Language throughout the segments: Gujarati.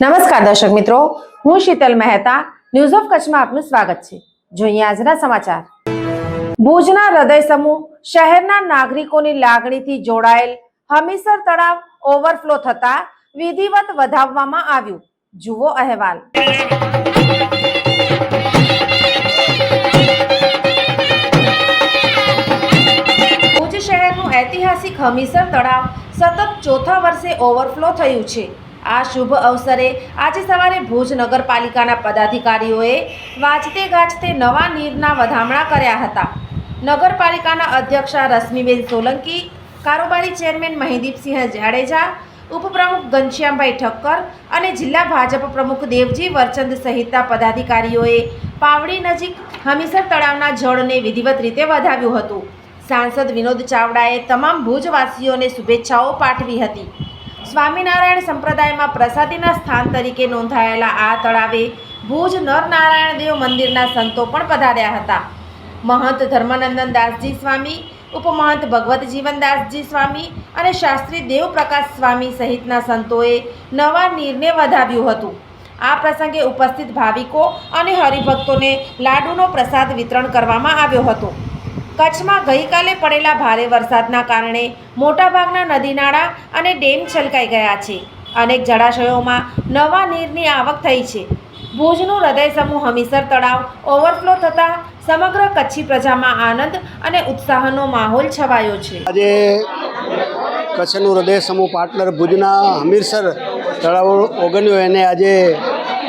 નમસ્કાર દર્શક મિત્રો, હું શીતલ મહેતા ન્યૂઝ ઓફ કચ્છમાં આપનું સ્વાગત છે. જોઈએ આજના સમાચાર. ભુજના હૃદય સમૂહ શહેરના નાગરિકોની લાગણીથી જોડાયેલ હમીસર તળાવ ઓવરફ્લો થતા વિધિવત વધાવવામાં આવ્યું. જુઓ અહેવાલ. ભુજ શહેરનું ઐતિહાસિક હમીસર તળાવ સતત ચોથા વર્ષે ઓવરફ્લો થયું છે. આ શુભ અવસરે આજે સવારે ભુજ નગરપાલિકાના પદાધિકારીઓએ વાજતે ગાજતે નવા નીરના વધામણા કર્યા હતા. નગરપાલિકાના અધ્યક્ષા રશ્મિબેન સોલંકી, કારોબારી ચેરમેન મહિદીપસિંહ જાડેજા, ઉપપ્રમુખ ઘનશ્યામભાઈ ઠક્કર અને જિલ્લા ભાજપ પ્રમુખ દેવજી વરચંદ સહિતના પદાધિકારીઓએ પાવડી નજીક હમીસર તળાવના જળને વિધિવત રીતે વધાવ્યું હતું. સાંસદ વિનોદ ચાવડાએ તમામ ભુજવાસીઓને શુભેચ્છાઓ પાઠવી હતી. સ્વામિનારાયણ સંપ્રદાયમાં પ્રસાદીના સ્થાન તરીકે નોંધાયેલા આ તળાવે ભુજ નરનારાયણ દેવ મંદિરના સંતો પણ પધાર્યા હતા. મહંત ધર્માનંદન દાસજી સ્વામી, ઉપમહંત ભગવત જીવનદાસજી સ્વામી અને શાસ્ત્રી દેવપ્રકાશ સ્વામી સહિતના સંતોએ નવા નીરને વધાવ્યું હતું. આ પ્રસંગે ઉપસ્થિત ભાવિકો અને હરિભક્તોને લાડુનો પ્રસાદ વિતરણ કરવામાં આવ્યો હતો. કચ્છમાં ગઈકાલે પડેલા ભારે વરસાદના કારણે મોટાભાગના નદી નાળા અને ડેમ છલકાઈ ગયા છે. અનેક જળાશયોમાં નવા નીરની આવક થઈ છે. ભુજનું હૃદય સમૂહ હમીસર તળાવ ઓવરફ્લો થતાં સમગ્ર કચ્છી પ્રજામાં આનંદ અને ઉત્સાહનો માહોલ છવાયો છે. આજે કચ્છનું હૃદય સમૂહ પાર્ટનર ભુજના હમીરસર તળાવ ઓગણ્યો એને આજે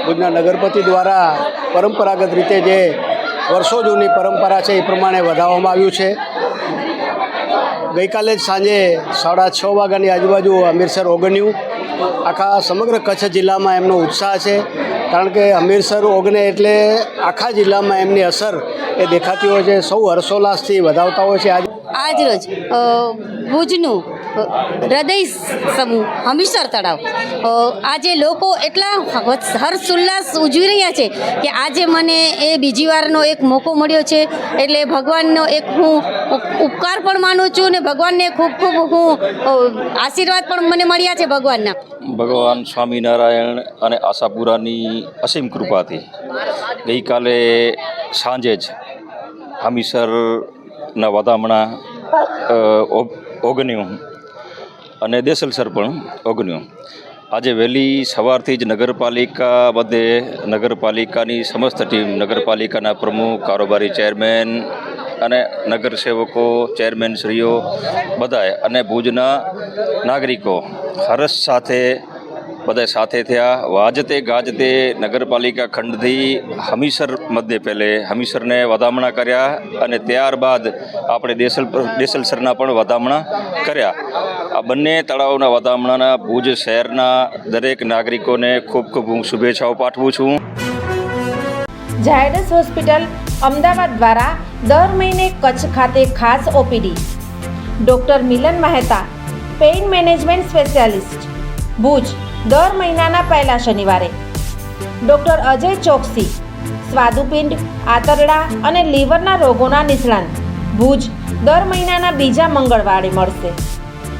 ભુજના નગરપતિ દ્વારા પરંપરાગત રીતે જે વર્ષો જૂની પરંપરા છે એ પ્રમાણે વધાવવામાં આવ્યું છે. ગઈકાલે જ સાંજે સાડા છ વાગ્યાની આજુબાજુ હમીરસર ઓગન્યું આખા સમગ્ર કચ્છ જિલ્લામાં એમનો ઉત્સાહ છે કારણ કે હમીરસર ઓગને એટલે આખા જિલ્લામાં એમની અસર એ દેખાતી હોય છે. સૌ હર્ષોલ્લાસથી વધાવતા હોય છે. આજ આજરોજ અ, ભુજનું હૃદય સમૂહ, હમીસર તળાવ. આજે લોકો એટલા હર્ષ- હર્ષોલ્લાસ ઉજવી રહ્યા છે કે આજે મને એ બીજી વારનો એક મોકો મળ્યો છે. એટલે ભગવાનનો એક હું ઉપકાર પણ માનું છું ને ભગવાનને ખૂબ ખૂબ હું આશીર્વાદ પણ મને મળ્યા છે ભગવાનના. ભગવાન સ્વામિનારાયણ અને આશાપુરાની અસીમ કૃપાથી ગઈકાલે સાંજે જ હમીસરના વધામણા ઓગન્યું અને દેસલસર પણ ઓગન્યું આજે વહેલી સવારથી જ નગરપાલિકા બધે નગરપાલિકાની સમસ્ત ટીમ, નગરપાલિકાના પ્રમુખ, કારોબારી ચેરમેન અને નગરસેવકો, ચેરમેનશ્રીઓ બધાએ અને ભુજના નાગરિકો હરસ સાથે બધા સાથે થયા. વાજતે ગાજતે નગરપાલિકા ખંડથી હમીસર મધ્ય પહેલે હમીસરને વધામણા કર્યા અને ત્યારબાદ આપણે દેસલ દેસલસરના પણ વધામણા કર્યા. આ બંને તળાવના વધામણાના ભુજ શહેરના દરેક નાગરિકોને ખૂબ ખૂબ હું શુભેચ્છાઓ પાઠવું છું. ઝાયડસ હોસ્પિટલ અમદાવાદ દ્વારા દર મહિને કચ્છ ખાતે ખાસ OPD. Doctor Milan Mehta, pain management specialist. Bhuj દર મહિનાના પહેલા શનિવારે. ડૉક્ટર અજય ચોકસી, સ્વાદુપિંડ, આંતરડા અને લીવરના રોગોના નિષ્ણાંત. ભુજ દર મહિનાના બીજા મંગળવારે મળશે.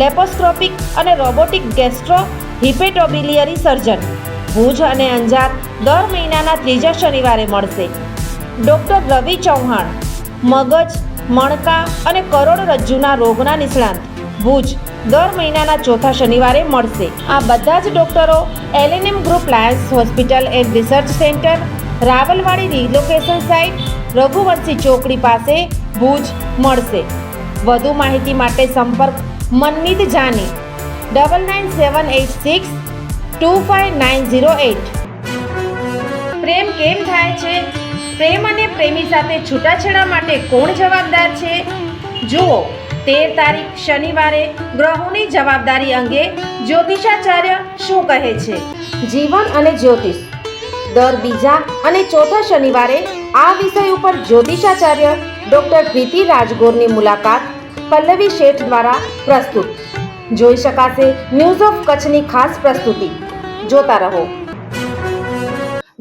લેપોસ્કોપિક અને robotic gastro hepatobiliary surgeon. Bhuj અને અંજાર દર મહિનાના ત્રીજા શનિવારે મળશે. ડૉક્ટર રવિ ચૌહાણ, મગજ, મણકા અને કરોડરજ્જુના રોગના નિષ્ણાંત. ભુજ દર મહિનાના ચોથા શનિવારે મળશે. આ બધા જ ડોક્ટરો LNM group Lions hospital and research centre, Rawalwadi relocation site, Raghuvanshi ચોકડી પાસે ભુજ મળશે. વધુ માહિતી માટે સંપર્ક Manmeet Jani. Double nine seven eight six two five nine zero eight પ્રેમ કેમ થાય છે? પ્રેમ અને પ્રેમી સાથે છૂટાછેડા માટે કોણ જવાબદાર છે? જુઓ, તેર તારીખ શનિવારે ગ્રહોની જવાબદારી અંગે જ્યોતિષાચાર્ય શું કહે છે? જીવન અને જ્યોતિષ. દર બીજા અને ચોથા શનિવારે આ વિષય ઉપર જ્યોતિષાચાર્ય ડોક્ટર પ્રીતિ રાજગોરની મુલાકાત પલ્લવી શેઠ દ્વારા પ્રસ્તુત. જોઈ શકાશે ન્યૂઝ ઓફ કચ્છની ખાસ પ્રસ્તુતિ. જોતા રહો.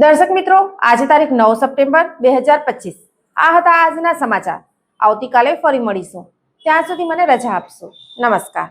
દર્શક મિત્રો, આજે તારીખ નવ સપ્ટેમ્બર બે હજાર પચીસ. આ હતા આજના સમાચાર. આવતીકાલે ફરી મળીશું. ત્યાં સુધી મને રજા આપશો. નમસ્કાર.